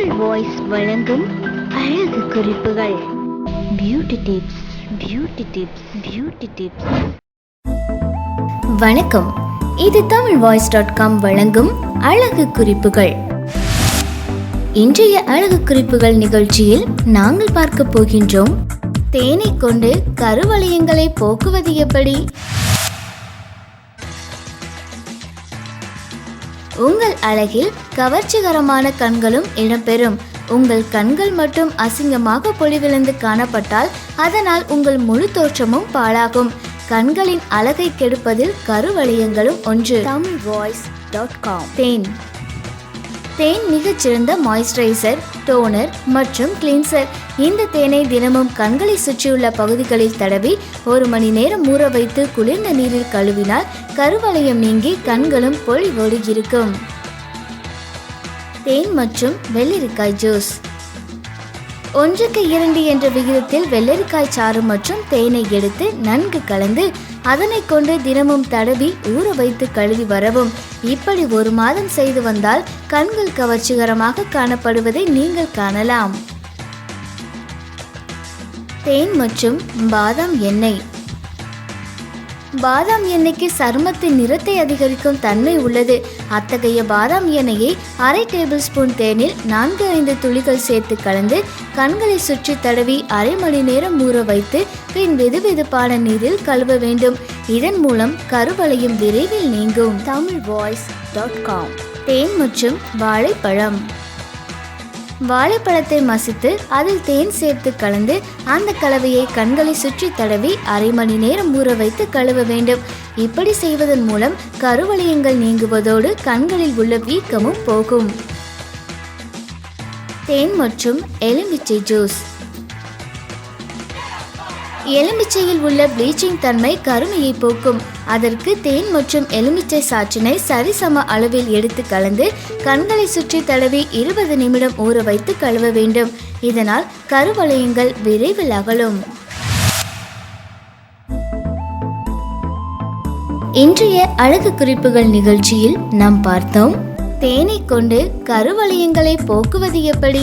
Tamil voice வழங்கும் அழகு குறிப்புகள். Beauty tips beauty tips beauty tips வணக்கம். இது தமிழ் வாய்ஸ் டாட் காம் வழங்கும் அழகு குறிப்புகள். இன்றைய அழகு குறிப்புகள் நிகழ்ச்சியில் நாங்கள் பார்க்க போகின்றோம். தேனை கொண்டு கருவளையங்களை போக்குவது எப்படி? உங்கள் அழகில் கவர்ச்சிகரமான கண்களும் இடம்பெறும். உங்கள் கண்கள் மட்டும் அசிங்கமாக பொலிவிழந்து காணப்பட்டால் அதனால் உங்கள் முழு தோற்றமும் பாழாகும். கண்களின் அழகை கெடுப்பதில் கருவளையங்களும் ஒன்று. Tamil voice dot com. தேன். தேன் மிகச்சிறந்த மாய்ஸ்சரைசர் டோனர் மற்றும் கிளின்சர் இந்த தேனை தினமும் கண்களை சுற்றியுள்ள பகுதிகளில் தடவி ஒரு மணி நேரம் ஊற வைத்து குளிர்ந்த நீரில் கழுவினால் கருவளையம் நீங்கி கண்களும் பொலிவோடு இருக்கும். தேன் மற்றும் வெள்ளரிக்காய் ஜூஸ். ஒன்றுக்கு இரண்டு என்ற விகிதத்தில் வெள்ளரிக்காய் சாறு மற்றும் தேனை எடுத்து நன்கு கலந்து அதனை கொண்டு தினமும் தடவி ஊற வைத்து கழுவி வரவும். இப்படி ஒரு மாதம் செய்து வந்தால் கண்கள் கவர்ச்சிகரமாக காணப்படுவதை நீங்கள் காணலாம். தேன் மற்றும் பாதாம் எண்ணெய். பாதாம் எண்ணெய்க்கு சருமத்தின் நிறத்தை அதிகரிக்கும் தன்மை உள்ளது. அத்தகைய பாதாம் எண்ணெயை அரை டேபிள் ஸ்பூன் தேனில் நான்கு ஐந்து துளிகள் சேர்த்து கலந்து கண்களை சுற்றி தடவி அரை மணி நேரம் ஊற வைத்து பின் வெதுவெதுப்பான நீரில் கழுவ வேண்டும். இதன் மூலம் கருவளையும் விரைவில் நீங்கும். Tamil voice dot com. தேன் மற்றும் வாழைப்பழம். வாழைப்பழத்தை மசித்து அதில் தேன் சேர்த்து கலந்து அந்த கலவையை கண்களை சுற்றி தடவி அரை மணி நேரம் ஊற வைத்து கழுவ வேண்டும். இப்படி செய்வதன் மூலம் கருவளையங்கள் நீங்குவதோடு கண்களில் உள்ள வீக்கமும் போகும். தேன் மற்றும் எலுமிச்சை ஜூஸ். எலுமிச்சையில் உள்ள ப்ளீச்சிங் தன்மை கருமையை போக்கும். அதற்கு தேன் மற்றும் எலுமிச்சை சாற்றினை சரிசம அளவில் எடுத்து கலந்து கண்களை சுற்றி தடவி இருபது நிமிடம் ஊற வைத்து கழுவ வேண்டும். இதனால் கருவளையங்கள் விரைவில் அகலும். இன்றைய அழகு குறிப்புகள் நிகழ்ச்சியில் நாம் பார்த்தோம் தேனை கொண்டு கருவளையங்களை போக்குவது எப்படி?